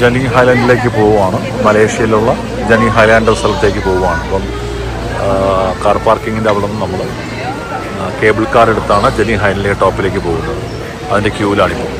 ജനി ഹൈലാൻഡിലേക്ക് പോവുകയാണ്. മലേഷ്യയിലുള്ള ജനി ഹൈലാൻഡ് സ്ഥലത്തേക്ക് പോവുകയാണ്. അപ്പം കാർ പാർക്കിങ്ങിന്റെ അവിടെ നിന്ന് നമ്മൾ കേബിൾ കാർ എടുത്താണ് ജനി ഹൈലാൻഡിലെ ടോപ്പിലേക്ക് പോകുന്നത്. അതിന്റെ ക്യൂവിലാണിപ്പോൾ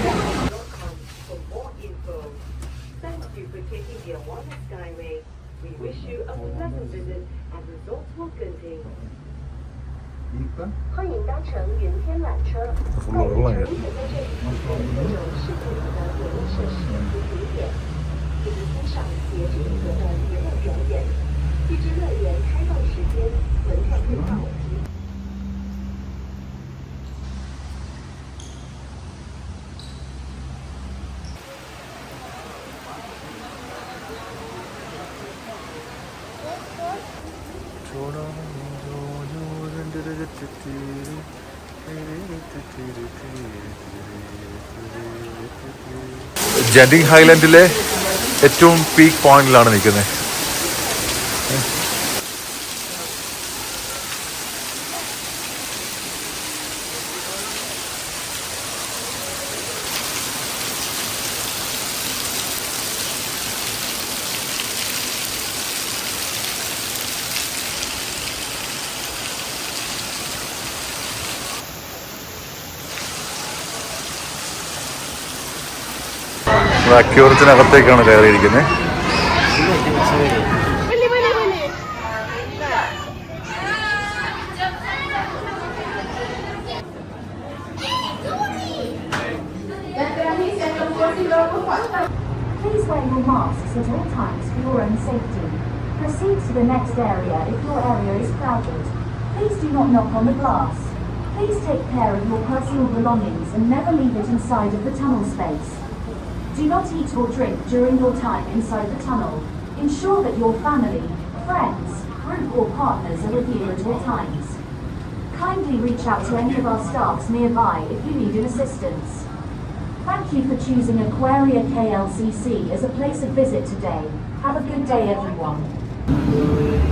ജനി ഹൈലൻഡിലെ ഏറ്റവും പീക്ക് പോയിന്റിലാണ് നിൽക്കുന്നത്. അക്യൂറത്തിനകത്തേക്കാണ് കയറിയിരിക്കുന്നത് Please wear your masks at all times for your own safety. Proceed to the next area if your area is crowded. Please do not knock on the glass. Please take care of your personal belongings and never leave it inside of the tunnel space. Do not eat or drink during your time inside the tunnel. Ensure that your family, friends, group or partners are with you at all times. Kindly reach out to any of our staffs nearby if you need an assistance. Thank you for choosing Aquaria KLCC as a place of visit today. Have a good day, everyone.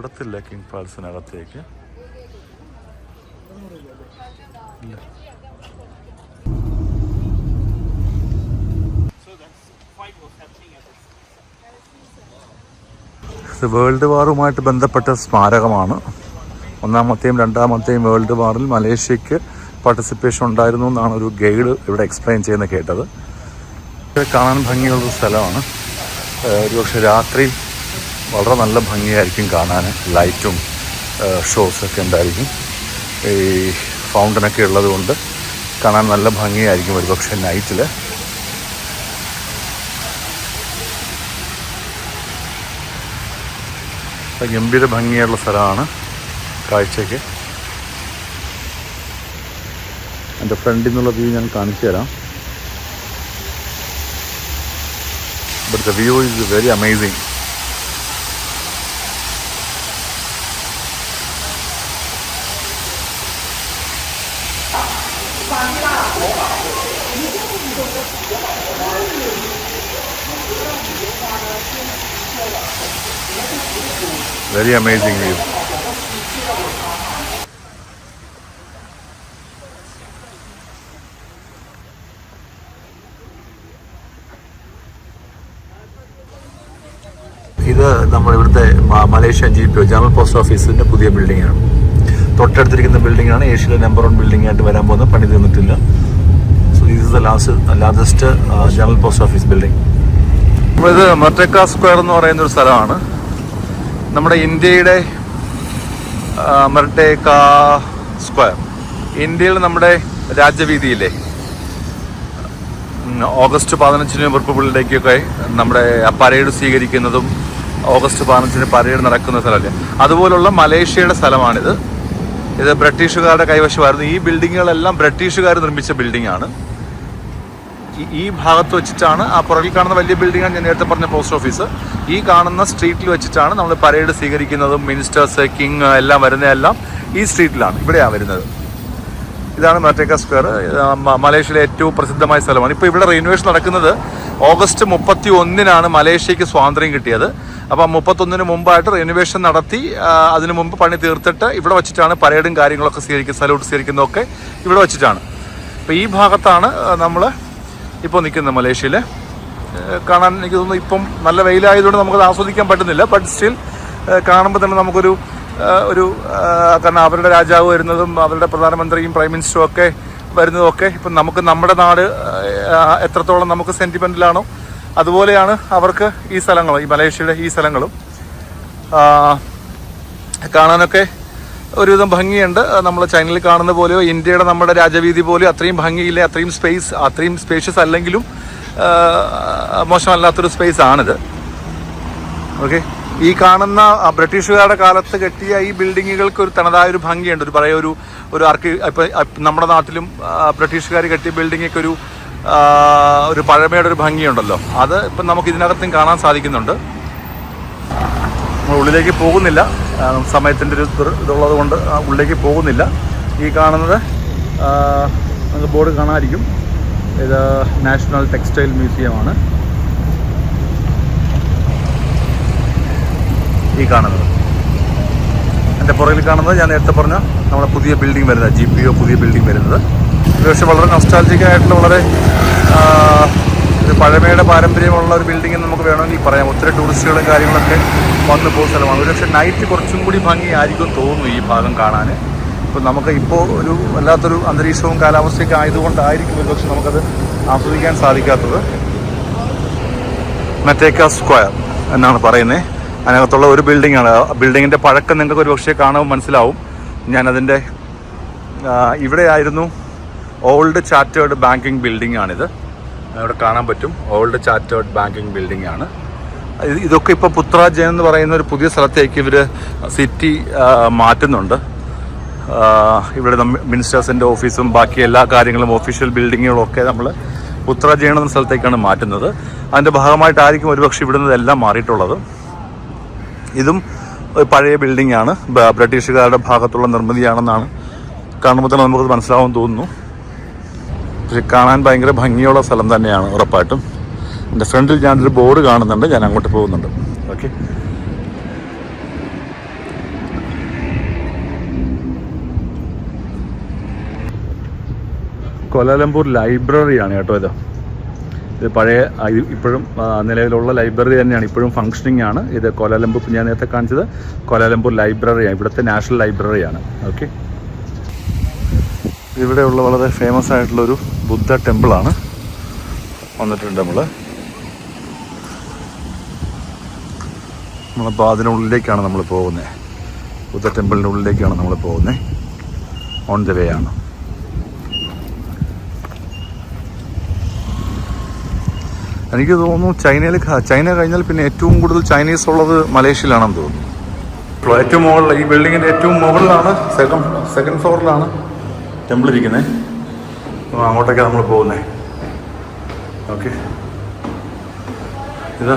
വിടത്തില്ല king ഇത് world വാറുമായിട്ട് ബന്ധപ്പെട്ട സ്മാരകമാണ്. ഒന്നാമത്തെയും രണ്ടാമത്തെയും world വാറിൽ മലേഷ്യക്ക് participation ഉണ്ടായിരുന്നു എന്നാണ് ഒരു guide ഇവിടെ എക്സ്പ്ലെയിൻ ചെയ്യുന്നത് കേട്ടത്. കാണാൻ ഭംഗിയുള്ള സ്ഥലമാണ്. ഒരുപക്ഷെ രാത്രി വളരെ നല്ല ഭംഗിയായിരിക്കും കാണാൻ. ലൈറ്റും ഷോസൊക്കെ ഉണ്ടായിരിക്കും. ഈ ഫൗണ്ടനൊക്കെ ഉള്ളതുകൊണ്ട് കാണാൻ നല്ല ഭംഗിയായിരിക്കും ഒരുപക്ഷെ നൈറ്റിൽ ഗംഭീര ഭംഗിയുള്ള സ്ഥലമാണ് കാഴ്ചയ്ക്ക്. എന്റെ ഫ്രണ്ടിൽ നിന്നുള്ള വ്യൂ ഞാൻ കാണിച്ചു തരാം. But the view is very amazing Very amazing view. ഇത് നമ്മൾ ഇവിടുത്തെ Malaysian G P O general post ഓഫീസിന്റെ പുതിയ ബിൽഡിംഗ് ആണ്. തൊട്ടടുത്തിരിക്കുന്ന ബിൽഡിംഗ് ആണ്. ഏഷ്യയിലെ നമ്പർ വൺ ബിൽഡിംഗ് ആയിട്ട് വരാൻ പോകുന്നത് പണി തീർന്നിട്ടില്ല so this is the last largest general post office building നമ്മളിത് മർട്ടേക്ക സ്ക്വയർ എന്ന് പറയുന്ന ഒരു സ്ഥലമാണ്. നമ്മുടെ ഇന്ത്യയുടെ മർട്ടേക്ക സ്ക്വയർ. ഇന്ത്യയിൽ നമ്മുടെ രാജ്യവീതിയിലെ ഓഗസ്റ്റ് പതിനഞ്ചിന് റിപ്പബ്ലിക്കിലേക്കൊക്കെ നമ്മുടെ പരേഡ് സ്വീകരിക്കുന്നതും ഓഗസ്റ്റ് പതിനഞ്ചിന് പരേഡ് നടക്കുന്ന സ്ഥലമല്ലേ? അതുപോലുള്ള മലേഷ്യയുടെ സ്ഥലമാണിത്. ഇത് ബ്രിട്ടീഷുകാരുടെ കൈവശമായിരുന്നു. ഈ ബിൽഡിങ്ങുകളെല്ലാം ബ്രിട്ടീഷുകാർ നിർമ്മിച്ച ബിൽഡിംഗ് ആണ് ഈ- ഭാഗത്ത് വെച്ചിട്ടാണ് ആ പുറകിൽ കാണുന്ന വലിയ ബിൽഡിംഗ് ആണ് ഞാൻ നേരത്തെ പറഞ്ഞ പോസ്റ്റ് ഓഫീസ് ഈ കാണുന്ന സ്ട്രീറ്റിൽ വെച്ചിട്ടാണ് നമ്മൾ പരേഡ് സ്വീകരിക്കുന്നതും മിനിസ്റ്റേഴ്സ് കിങ് എല്ലാം വരുന്നതെല്ലാം ഈ സ്ട്രീറ്റിലാണ് ഇവിടെയാണ് വരുന്നത്. ഇതാണ് മറ്റേക്ക സ്ക്വയർ മലേഷ്യയിലെ ഏറ്റവും പ്രസിദ്ധമായ സ്ഥലമാണ്. ഇപ്പോൾ ഇവിടെ റിനോവേഷൻ നടക്കുന്നത് ഓഗസ്റ്റ് മുപ്പത്തി ഒന്നിനാണ് മലേഷ്യക്ക് സ്വാതന്ത്ര്യം കിട്ടിയത്. അപ്പോൾ മുപ്പത്തൊന്നിന് മുമ്പായിട്ട് റിനോവേഷൻ നടത്തി അതിനു മുമ്പ് പണി തീർത്തിട്ട് ഇവിടെ വെച്ചിട്ടാണ് പരേഡും കാര്യങ്ങളൊക്കെ സ്വീകരിക്കുന്നത് സലൂട്ട് സ്വീകരിക്കുന്നതൊക്കെ ഇവിടെ വെച്ചിട്ടാണ്. അപ്പോൾ ഈ ഭാഗത്താണ് നമ്മൾ ഇപ്പോൾ നിൽക്കുന്നത് മലേഷ്യയിൽ കാണാൻ എനിക്ക് തോന്നുന്നു ഇപ്പം നല്ല വെയിലായതുകൊണ്ട് നമുക്കത് ആസ്വദിക്കാൻ പറ്റുന്നില്ല. ബട്ട് സ്റ്റിൽ കാണുമ്പോൾ തന്നെ നമുക്കൊരു ഒരു കാരണം അവരുടെ രാജാവ് വരുന്നതും അവരുടെ പ്രധാനമന്ത്രിയും പ്രൈം മിനിസ്റ്ററും ഒക്കെ വരുന്നതൊക്കെ ഇപ്പം നമുക്ക് നമ്മുടെ നാട് എത്രത്തോളം നമുക്ക് സെന്റിമെന്റിലാണോ അതുപോലെയാണ് അവർക്ക് ഈ സ്ഥലങ്ങളും ഈ മലേഷ്യയുടെ ഈ സ്ഥലങ്ങളും. കാണാനൊക്കെ ഒരുവിധം ഭംഗിയുണ്ട്. നമ്മൾ ചൈനയിൽ കാണുന്ന പോലെയോ ഇന്ത്യയുടെ നമ്മുടെ രാജവീതി പോലെയോ അത്രയും ഭംഗിയില്ല അത്രയും സ്പേസ് അത്രയും സ്പേഷ്യസ് അല്ലെങ്കിലും മോശമല്ലാത്തൊരു സ്പേസ് ആണിത്. ഓക്കെ ഈ കാണുന്ന ബ്രിട്ടീഷുകാരുടെ കാലത്ത് കെട്ടിയ ഈ ബിൽഡിങ്ങുകൾക്ക് ഒരു തനതായ ഒരു ഭംഗിയുണ്ട്. ഒരു പറയുക ഒരു ഒരു ആർക്കി ഇപ്പം നമ്മുടെ നാട്ടിലും ബ്രിട്ടീഷുകാർ കെട്ടിയ ബിൽഡിങ്ങൊക്കെ ഒരു ഒരു പഴമയുടെ ഒരു ഭംഗിയുണ്ടല്ലോ. അത് ഇപ്പം നമുക്ക് ഇതിനകത്തും കാണാൻ സാധിക്കുന്നുണ്ട്. നമ്മൾ ഉള്ളിലേക്ക് പോകുന്നില്ല. സമയത്തിന്റെ ഒരു ഇതുള്ളത് കൊണ്ട് ഉള്ളിലേക്ക് പോകുന്നില്ല. ഈ കാണുന്നത് നമുക്ക് ബോർഡ് കാണാതിരിക്കും. ഇത് നാഷണൽ ടെക്സ്റ്റൈൽ മ്യൂസിയമാണ് ഈ കാണുന്നത്. എന്റെ പുറകിൽ കാണുന്നത് ഞാൻ നേരത്തെ പറഞ്ഞ നമ്മുടെ പുതിയ ബിൽഡിംഗ് വരുന്നത് ജി പുതിയ ബിൽഡിംഗ് വരുന്നത്. പക്ഷേ വളരെ നസ്റ്റാൾജിക്കായിട്ടുള്ള വളരെ പഴമയുടെ പാരമ്പര്യമുള്ള ഒരു ബിൽഡിംഗ് നമുക്ക് വേണമെങ്കിൽ പറയാം. ഒത്തിരി ടൂറിസ്റ്റുകളും കാര്യങ്ങളൊക്കെ വന്നു പോകുന്ന സ്ഥലമാണ്. ഒരു പക്ഷേ നൈറ്റ് കുറച്ചും കൂടി ഭംഗിയായിരിക്കും തോന്നുന്നു ഈ ഭാഗം കാണാൻ ഇപ്പം നമുക്ക് ഇപ്പോൾ ഒരു വല്ലാത്തൊരു അന്തരീക്ഷവും കാലാവസ്ഥയൊക്കെ ആയതുകൊണ്ടായിരിക്കും ഒരു പക്ഷെ നമുക്കത് ആസ്വദിക്കാൻ സാധിക്കാത്തത്. മെറ്റേക്ക സ്ക്വയർ എന്നാണ് പറയുന്നത് അതിനകത്തുള്ള ഒരു ബിൽഡിംഗ് ആണ്. ബിൽഡിങ്ങിന്റെ പഴക്കം നിങ്ങൾക്ക് ഒരു കാണാൻ മനസ്സിലാവും. ഞാനതിന്റെ ഇവിടെയായിരുന്നു ഓൾഡ് ചാറ്റേർഡ് ബാങ്കിങ് ബിൽഡിംഗ് ആണിത്. ഇവിടെ കാണാൻ പറ്റും. ഓൾഡ് ചാറ്റേർഡ് ബാങ്കിങ് ബിൽഡിംഗ് ആണ്. ഇത് ഇതൊക്കെ ഇപ്പോൾ പുത്രാജയൻ എന്ന് പറയുന്ന ഒരു പുതിയ സ്ഥലത്തേക്ക് ഇവർ സിറ്റി മാറ്റുന്നുണ്ട്. ഇവിടെ മിനിസ്റ്റേഴ്സിന്റെ ഓഫീസും ബാക്കി എല്ലാ കാര്യങ്ങളും ഒഫീഷ്യൽ ബിൽഡിങ്ങുകളും ഒക്കെ നമ്മൾ പുത്രാജയൻ എന്ന സ്ഥലത്തേക്കാണ് മാറ്റുന്നത്. അതിന്റെ ഭാഗമായിട്ടായിരിക്കും ഒരുപക്ഷെ ഇവിടുന്ന് എല്ലാം മാറിയിട്ടുള്ളത്. ഇതും ഒരു പഴയ ബിൽഡിംഗ് ആണ്. ബ്രിട്ടീഷുകാരുടെ ഭാഗത്തുള്ള നിർമ്മിതിയാണെന്നാണ് കാണുമ്പോൾ തന്നെ നമുക്കത് മനസ്സിലാവും തോന്നുന്നു. പക്ഷെ കാണാൻ ഭയങ്കര ഭംഗിയുള്ള സ്ഥലം തന്നെയാണ് ഉറപ്പായിട്ടും. എന്റെ ഫ്രണ്ടിൽ ഞാനൊരു ബോർഡ് കാണുന്നുണ്ട് ഞാൻ അങ്ങോട്ട് പോകുന്നുണ്ട്. ഓക്കെ. കൊലാലംപൂർ ലൈബ്രറിയാണ് കേട്ടോ ഇത്. ഇത് പഴയ ഇപ്പോഴും നിലവിലുള്ള ലൈബ്രറി തന്നെയാണ്. ഇപ്പോഴും ഫങ്ഷനിങ് ആണ്. ഇത് കോലാലംപൂർ ഞാൻ നേരത്തെ കാണിച്ചത് കൊലാലംപൂർ ലൈബ്രറിയാണ് ഇവിടുത്തെ നാഷണൽ ലൈബ്രറിയാണ് ഓക്കെ. ഇവിടെയുള്ള വളരെ ഫേമസ് ആയിട്ടുള്ളൊരു ബുദ്ധ ടെമ്പിളാണ്. വന്നിട്ടുണ്ട് നമ്മൾ നമ്മളിപ്പോൾ അതിനുള്ളിലേക്കാണ് നമ്മൾ പോകുന്നത് ബുദ്ധ ടെമ്പിളിന്റെ ഉള്ളിലേക്കാണ് നമ്മൾ പോകുന്നത് ഓൺ ദ വേ ആണ്. എനിക്ക് തോന്നുന്നു ചൈനയിൽ ചൈന കഴിഞ്ഞാൽ പിന്നെ ഏറ്റവും കൂടുതൽ ചൈനീസ് ഉള്ളത് മലേഷ്യയിലാണെന്ന് തോന്നുന്നു. ഏറ്റവും മുകളിൽ ഈ ബിൽഡിങ്ങിന്റെ ഏറ്റവും മുകളിലാണ് സെക്കൻഡ് സെക്കൻഡ് ഫ്ലോറിലാണ് ടെമ്പിൾ ഇരിക്കുന്നത് അങ്ങോട്ടേക്കാണ് നമ്മൾ പോകുന്നത് ഓക്കെ. ഇത്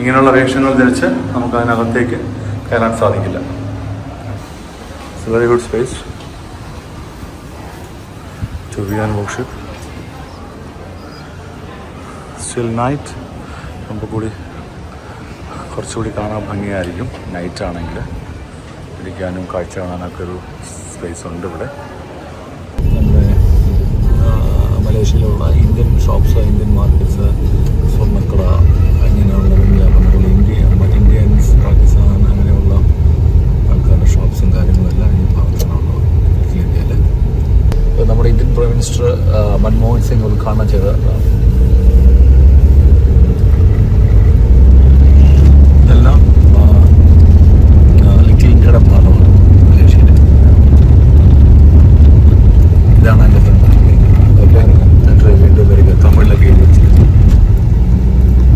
ഇങ്ങനെയുള്ള വേഷങ്ങൾ ധരിച്ച് നമുക്ക് അതിനകത്തേക്ക് കയറാൻ സാധിക്കില്ല. It's very good space to be and worship still night നമുക്ക് കൂടി കുറച്ചുകൂടി കാണാൻ ഭംഗിയായിരിക്കും. നൈറ്റ് ആണെങ്കിൽ ഇരിക്കാനും കാഴ്ച കാണാനൊക്കെ ഒരു സ്പേസ് ഉണ്ട് ഇവിടെ. മലേഷ്യയിലുള്ള ഇന്ത്യൻ ഷോപ്സ് ഇന്ത്യൻ മാർക്കറ്റ്സ് സ്വർണക്കട അങ്ങനെയുള്ള ഇന്ത്യ ഇന്ത്യൻസ് പാകിസ്ഥാൻ അങ്ങനെയുള്ള ആൾക്കാരുടെ ഷോപ്സും കാര്യങ്ങളെല്ലാം ഈ ഭാഗത്താണുള്ളത് ഇന്ത്യയിൽ നമ്മുടെ Indian prime minister Manmohan Singh ഉദ്ഘാടനം ചെയ്ത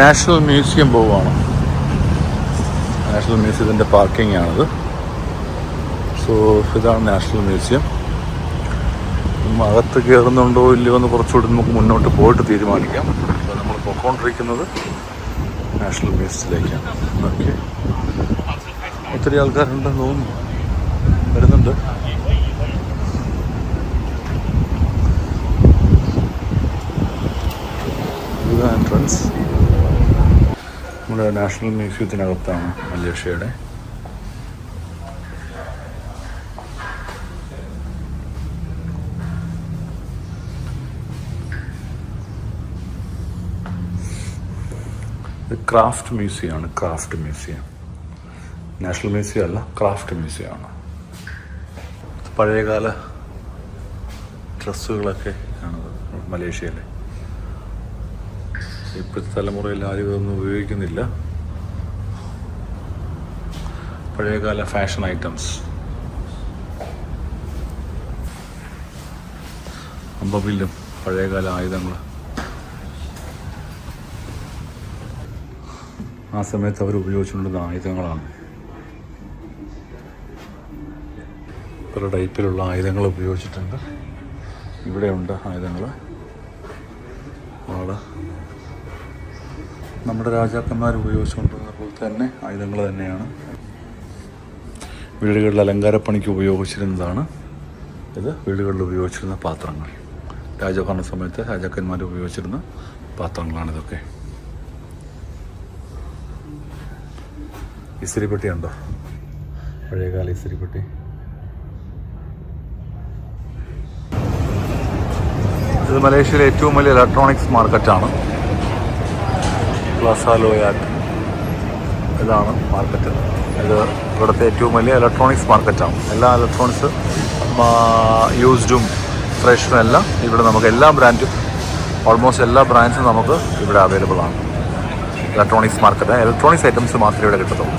നാഷണൽ മ്യൂസിയം പോവുകയാണ്. നാഷണൽ മ്യൂസിയത്തിന്റെ പാർക്കിംഗ് ആണത് സോ ഇതാണ് നാഷണൽ മ്യൂസിയം. അകത്ത് കയറുന്നുണ്ടോ ഇല്ലയോ എന്ന് കുറച്ചുകൂടി നമുക്ക് മുന്നോട്ട് പോയിട്ട് തീരുമാനിക്കാം. അപ്പോൾ നമ്മൾ പോയിക്കൊണ്ടിരിക്കുന്നത് നാഷണൽ മ്യൂസിയത്തിലേക്കാണ്. ഓക്കെ. ഒത്തിരി ആൾക്കാരുണ്ടെന്ന് തോന്നുന്നു. വരുന്നുണ്ട്. എൻട്രൻസ് നമ്മുടെ നാഷണൽ മ്യൂസിയത്തിനകത്താണ് മല്ലേഷയുടെ ക്രാഫ്റ്റ് മ്യൂസിയമാണ് ക്രാഫ്റ്റ് മ്യൂസിയം. നാഷണൽ മ്യൂസിയം അല്ല ക്രാഫ്റ്റ് മ്യൂസിയമാണ്. പഴയകാല ഡ്രസ്സുകളൊക്കെ ആണ് മലേഷ്യയിലെ. ഇപ്പോഴത്തെ തലമുറയിൽ ആരും ഇതൊന്നും ഉപയോഗിക്കുന്നില്ല. പഴയകാല ഫാഷൻ ഐറ്റംസ്. അമ്പവില്ലും പഴയകാല ആയുധങ്ങൾ. ആ സമയത്ത് അവർ ഉപയോഗിച്ചുകൊണ്ടിരുന്ന ആയുധങ്ങളാണ്. പല ടൈപ്പിലുള്ള ആയുധങ്ങൾ ഉപയോഗിച്ചിട്ടുണ്ട്. ഇവിടെയുണ്ട് ആയുധങ്ങൾ. ആൾ നമ്മുടെ രാജാക്കന്മാർ ഉപയോഗിച്ചുകൊണ്ടിരുന്ന പോലെ തന്നെ ആയുധങ്ങൾ തന്നെയാണ്. വീടുകളിൽ അലങ്കാരപ്പണിക്ക് ഉപയോഗിച്ചിരുന്നതാണ് ഇത്. വീടുകളിൽ ഉപയോഗിച്ചിരുന്ന പാത്രങ്ങൾ. രാജഭരണ സമയത്ത് രാജാക്കന്മാർ ഉപയോഗിച്ചിരുന്ന പാത്രങ്ങളാണ് ഇതൊക്കെ. ഇസ്തിരിപ്പെട്ടി ഉണ്ടോ? പഴയകാല ഇസ്തിരിപ്പെട്ടി. ഇത് മലേഷ്യയിലെ ഏറ്റവും വലിയ ഇലക്ട്രോണിക്സ് മാർക്കറ്റാണ് പ്ലാസ ലോയാറ്റ് ഇതാണ് മാർക്കറ്റ് ഇത് ഇവിടുത്തെ ഏറ്റവും വലിയ ഇലക്ട്രോണിക്സ് മാർക്കറ്റാണ് എല്ലാ ഇലക്ട്രോണിക്സ് യൂസ്ഡും ഫ്രഷും എല്ലാം ഇവിടെ നമുക്ക് എല്ലാ ബ്രാൻഡും ഓൾമോസ്റ്റ് എല്ലാ ബ്രാൻഡ്സും നമുക്ക് ഇവിടെ അവൈലബിൾ ആണ്. ഇലക്ട്രോണിക്സ് മാർക്കറ്റ് ഇലക്ട്രോണിക്സ് ഐറ്റംസ് മാത്രമേ ഇവിടെ കിട്ടത്തുള്ളൂ.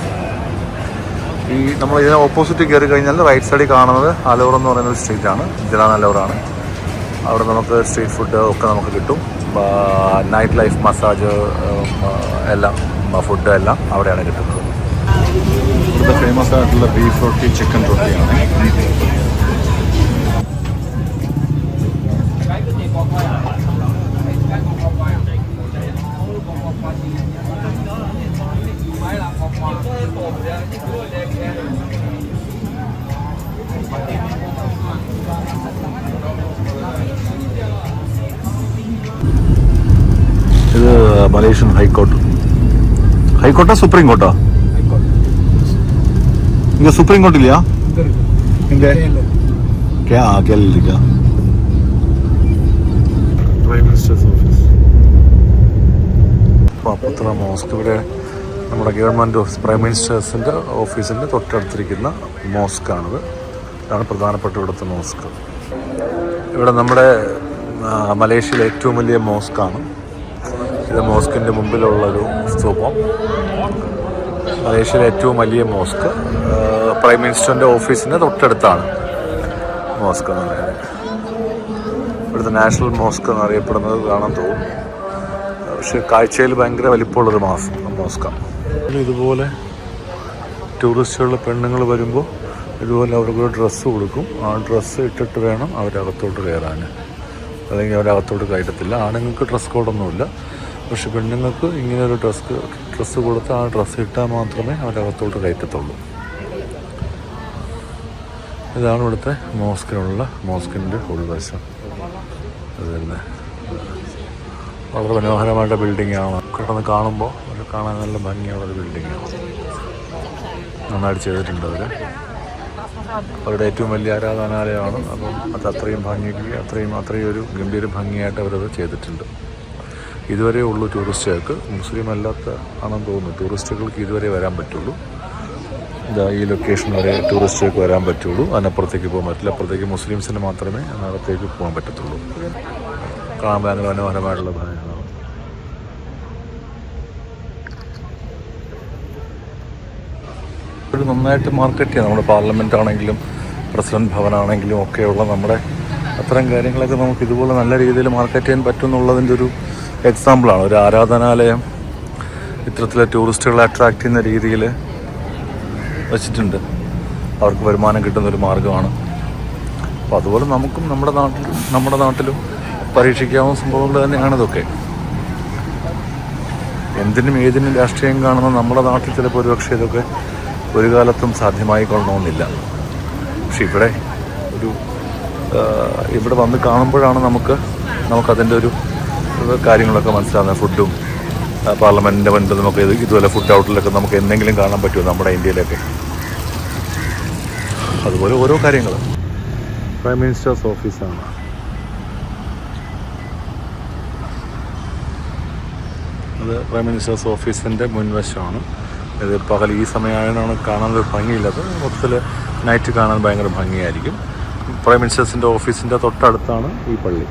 ഈ നമ്മൾ ഇതിന് ഓപ്പോസിറ്റ് കയറി കഴിഞ്ഞാൽ റൈറ്റ് സൈഡിൽ കാണുന്നത് അലോർ എന്ന് പറയുന്ന ഒരു സ്ട്രീറ്റാണ് ജലാൻ അലോറാണ് അവിടെ നമുക്ക് സ്ട്രീറ്റ് ഫുഡ് ഒക്കെ നമുക്ക് കിട്ടും. നൈറ്റ് ലൈഫ് മസാജ് എല്ലാം ഫുഡ് എല്ലാം അവിടെയാണ് കിട്ടുന്നത്. ഇവിടുത്തെ ഫേമസ് ആയിട്ടുള്ള ബീഫ് റൊട്ടി ചിക്കൻ റൊട്ടിയാണ് ഇത് മലേഷ്യൻ ഹൈക്കോർട്ട്. ഹൈക്കോർട്ടാ? സുപ്രീം കോർട്ടാ? ഇങ്ങ സുപ്രീം കോർട്ട് ഇല്ലയാ കേരളത്തിലേക്കാ മോസ്ക് ഇവിടെ നമ്മുടെ ഗവൺമെന്റ് ഓഫീസ് പ്രൈം മിനിസ്റ്റേഴ്സിന്റെ ഓഫീസിന്റെ തൊട്ടടുത്തിരിക്കുന്ന മോസ്കാണിത് ഇതാണ് പ്രധാനപ്പെട്ട ഇവിടുത്തെ മോസ്ക് ഇവിടെ നമ്മുടെ മലേഷ്യയിലെ ഏറ്റവും വലിയ മോസ്കാണ് ഇത് മോസ്കിന്റെ മുമ്പിലുള്ളൊരു സ്തൂപം. മലേഷ്യയിലെ ഏറ്റവും വലിയ മോസ്ക്. പ്രൈം മിനിസ്റ്ററിന്റെ ഓഫീസിന്റെ തൊട്ടടുത്താണ് മോസ്ക് എന്ന് പറയുന്നത്. ഇവിടുത്തെ നാഷണൽ മോസ്ക് എന്നറിയപ്പെടുന്നത് കാണാൻ തോന്നും. പക്ഷെ കാഴ്ചയിൽ ഭയങ്കര വലിപ്പമുള്ളൊരു മാസം മോസ്കാണ്. ഇതുപോലെ ടൂറിസ്റ്റുകളുടെ പെണ്ണുങ്ങൾ വരുമ്പോൾ ഇതുപോലെ അവർക്ക് ഡ്രസ്സ് കൊടുക്കും. ആ ഡ്രസ്സ് ഇട്ടിട്ട് വേണം അവരകത്തോട്ട് കയറാൻ. അല്ലെങ്കിൽ അവരകത്തോട്ട് കയറ്റത്തില്ല. ആണുങ്ങൾക്ക് ഡ്രസ് കോഡൊന്നുമില്ല. പക്ഷെ പെണ്ണുങ്ങൾക്ക് ഒരു ഡ്രസ് ഡ്രസ്സ് കൊടുത്ത് ആ ഡ്രസ്സ് ഇട്ടാൽ മാത്രമേ അവരകത്തോട്ട് കയറ്റത്തുള്ളൂ. ഇതാണ് ഇവിടുത്തെ മോസ്കിനുള്ള മോസ്കിന്റെ ഉൾവശം. അത് തന്നെ. വളരെ മനോഹരമായിട്ട് ബിൽഡിംഗ് ആണ് കിടന്ന് കാണുമ്പോൾ അവർ കാണാൻ നല്ല ഭംഗിയുള്ള ഒരു ബിൽഡിംഗ് ആണ് നന്നായിട്ട് ചെയ്തിട്ടുണ്ട് അവർ അവരുടെ ഏറ്റവും വലിയ ആരാധനാലയമാണ്. അപ്പം അത് അത്രയും ഭംഗിക്ക് അത്രയും അത്രയും ഒരു ഗംഭീര ഭംഗിയായിട്ട് അവരത് ചെയ്തിട്ടുണ്ട്. ഇതുവരെ ഉള്ളൂ ടൂറിസ്റ്റുകൾക്ക്. മുസ്ലിം അല്ലാത്ത ആണെന്ന് തോന്നുന്നു. ടൂറിസ്റ്റുകൾക്ക് ഇതുവരെ വരാൻ പറ്റുള്ളൂ. ഇതാ ഈ ലൊക്കേഷൻ വരെ ടൂറിസ്റ്റുകൾക്ക് വരാൻ പറ്റുള്ളൂ. അതിനപ്പുറത്തേക്ക് പോകാൻ പറ്റില്ല. അപ്പുറത്തേക്ക് മുസ്ലിംസിന് മാത്രമേ അതിനകത്തേക്ക് പോകാൻ പറ്റത്തുള്ളൂ. കാണാൻ മനോഹരമായിട്ടുള്ള ഭാഗങ്ങളാണ് ഒരു നന്നായിട്ട് മാർക്കറ്റ് ചെയ്യാം. നമ്മുടെ പാർലമെന്റ് ആണെങ്കിലും പ്രസിഡന്റ് ഭവനാണെങ്കിലും ഒക്കെയുള്ള നമ്മുടെ അത്തരം കാര്യങ്ങളൊക്കെ നമുക്ക് ഇതുപോലെ നല്ല രീതിയിൽ മാർക്കറ്റ് ചെയ്യാൻ പറ്റും എന്നുള്ളതിന്റെ ഒരു എക്സാമ്പിളാണ് ഒരു ആരാധനാലയം ഇത്തരത്തിലെ ടൂറിസ്റ്റുകളെ അട്രാക്ട് ചെയ്യുന്ന രീതിയിൽ വെച്ചിട്ടുണ്ട്. അവർക്ക് വരുമാനം കിട്ടുന്ന ഒരു മാർഗമാണ്. അപ്പോൾ അതുപോലെ നമുക്കും നമ്മുടെ നാട്ടിൽ നമ്മുടെ നാട്ടിലും പരീക്ഷിക്കാവുന്ന സംഭവങ്ങൾ തന്നെയാണ് ഇതൊക്കെ. എന്തിനും ഏതിനും രാഷ്ട്രീയം കാണുന്ന നമ്മുടെ നാട്ടിൽ ചിലപ്പോൾ ഒരുപക്ഷെ ഇതൊക്കെ ഒരു കാലത്തും സാധ്യമായി കൊള്ളണമെന്നില്ല പക്ഷെ ഇവിടെ ഒരു ഇവിടെ വന്ന് കാണുമ്പോഴാണ് നമുക്ക് നമുക്കതിന്റെ ഒരു കാര്യങ്ങളൊക്കെ മനസ്സിലാകുന്നത് ഫുഡും പാർലമെന്റിന്റെ മുൻപ് നമുക്ക് ഇത് ഇതുപോലെ ഫുഡ് ഔട്ടിലൊക്കെ നമുക്ക് എന്തെങ്കിലും കാണാൻ പറ്റുമോ നമ്മുടെ ഇന്ത്യയിലൊക്കെ? അതുപോലെ ഓരോ കാര്യങ്ങൾ പ്രൈം മിനിസ്റ്റേഴ്സ് ഓഫീസാണ് അത് പ്രൈം മിനിസ്റ്റേഴ്സ് ഓഫീസിന്റെ മുൻവശമാണ്. ഇത് പകൽ ഈ സമയമായതാണ് കാണാൻ ഒരു ഭംഗിയില്ലാത്ത മൊത്തത്തിൽ നൈറ്റ് കാണാൻ ഭയങ്കര ഭംഗിയായിരിക്കും. പ്രൈം മിനിസ്റ്റേഴ്സിന്റെ ഓഫീസിന്റെ തൊട്ടടുത്താണ് ഈ പള്ളി.